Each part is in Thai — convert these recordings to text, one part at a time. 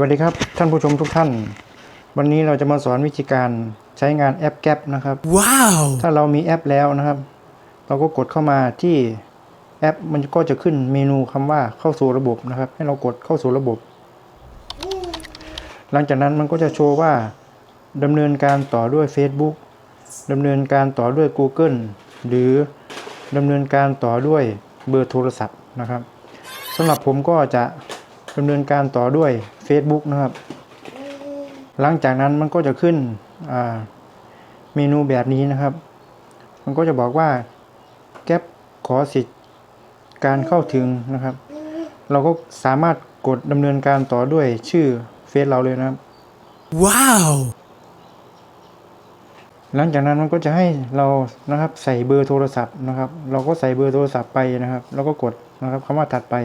วัสดีครับท่านผู้ชมทุกท่าน วันนี้เราจะมาสอนวิธีการใช้งานแอปแก๊ปนะครับ Wow! ถ้าเรามีแอปแล้วนะครับ เราก็กดเข้ามาที่แอปมันก็จะขึ้นเมนูคำว่าเข้าสู่ระบบนะครับ ให้เรากดเข้าสู่ระบบ หลังจากนั้นมันก็จะโชว์ว่าดำเนินการต่อด้วย Facebook ดำเนินการต่อด้วย Google หรือดำเนินการต่อด้วยเบอร์โทรศัพท์นะครับสำหรับผมก็จะ ดำเนินการต่อด้วย Facebook นะครับ หลังจากนั้นมันก็จะขึ้นอ่าเมนูแบบนี้นะครับ มันก็จะบอกว่าแก๊ปขอสิทธิ์การเข้าถึงนะครับ เราก็สามารถกดดำเนินการต่อด้วยชื่อเฟซเราเลยนะครับ Wow! หลังจากนั้นมันก็จะให้เรานะครับใส่เบอร์โทรศัพท์นะครับ เราก็ใส่เบอร์โทรศัพท์ไปนะครับ แล้วก็กดนะครับคำว่าถัดไป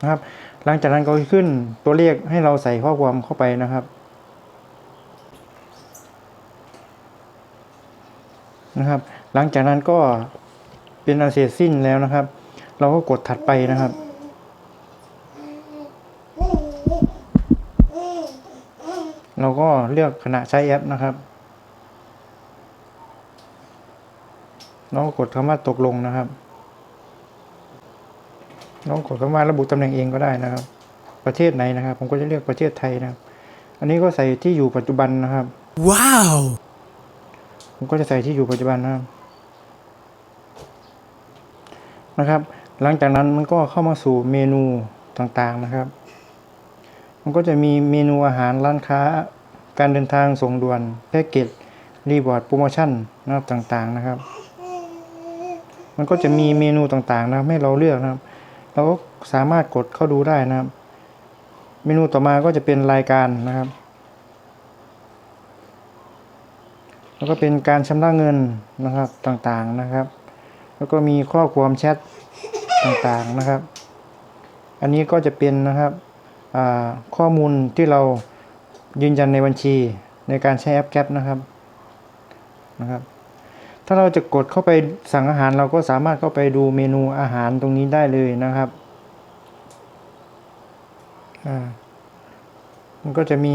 นะครับ หลังจากนั้นก็ขึ้นตัวเลขให้เราใส่ข้อความเข้าไปนะครับนะครับ หลังจากนั้นก็เป็นอาเสร็จสิ้นแล้วนะครับ เราก็กดถัดไปนะครับเราก็เลือกขณะใช้แอปนะครับ เราก็กดคำว่าตกลงนะครับ เราก็กดคำว่าระบุตำแหน่งเองก็ได้นะครับ ประเทศไหนนะครับ ผมก็จะเลือกประเทศไทยนะครับ อันนี้ก็ใส่ที่อยู่ปัจจุบันนะครับ Wow! ผมก็จะใส่ที่อยู่ปัจจุบันนะครับ นะครับ หลังจากนั้นมันก็เข้ามาสู่เมนูต่างๆนะครับ มันก็จะมีเมนูอาหารร้านค้า การเดินทางส่งด่วนแพ็กเกจรีบอร์ดโปรโมชั่นนะครับต่างๆนะครับ มันก็จะมีเมนูต่างๆนะครับให้เราเลือกนะครับ เราก็สามารถกดเข้าดูได้นะครับ เมนูต่อมาก็จะเป็นรายการนะครับ แล้วก็เป็นการชำระเงินนะครับต่างๆนะครับ แล้วก็มีข้อความแชทต่างๆนะครับ อันนี้ก็จะเป็นนะครับข้อมูลที่เรายืนยันในบัญชีในการใช้แอปแก๊ปนะครับนะครับ ถ้าเราจะกดเข้าไปสั่งอาหารเราก็สามารถเข้าไปดูเมนูอาหารตรงนี้ได้เลยนะครับมันก็จะมี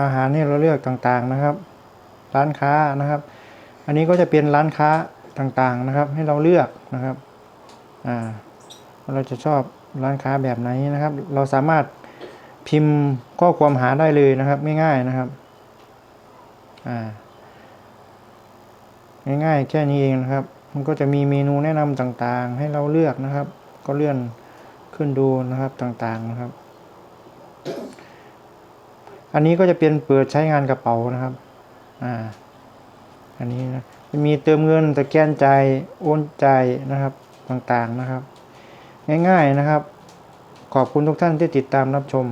อาหารให้เราเลือกต่างๆนะครับ ร้านค้านะครับ อันนี้ก็จะเป็นร้านค้าต่างๆนะครับ ให้เราเลือกนะครับว่าเราจะชอบร้านค้าแบบไหนนะครับ เราสามารถพิมพ์ข้อความหาได้เลยนะครับง่ายๆนะครับ อ่า ง่ายๆแค่นี้เองนะครับ มันก็จะมีเมนูแนะนำต่างๆ ให้เราเลือกนะครับ ก็เลื่อนขึ้นดูนะครับต่างๆนะครับ อันนี้ก็จะเป็นเปิดใช้งานกระเป๋านะครับ อ่า อันนี้นะมีเติมเงินสแกนใจโอนจ่ายนะครับต่างๆนะครับ ง่ายๆนะครับ ขอบคุณทุกท่านที่ติดตามรับชม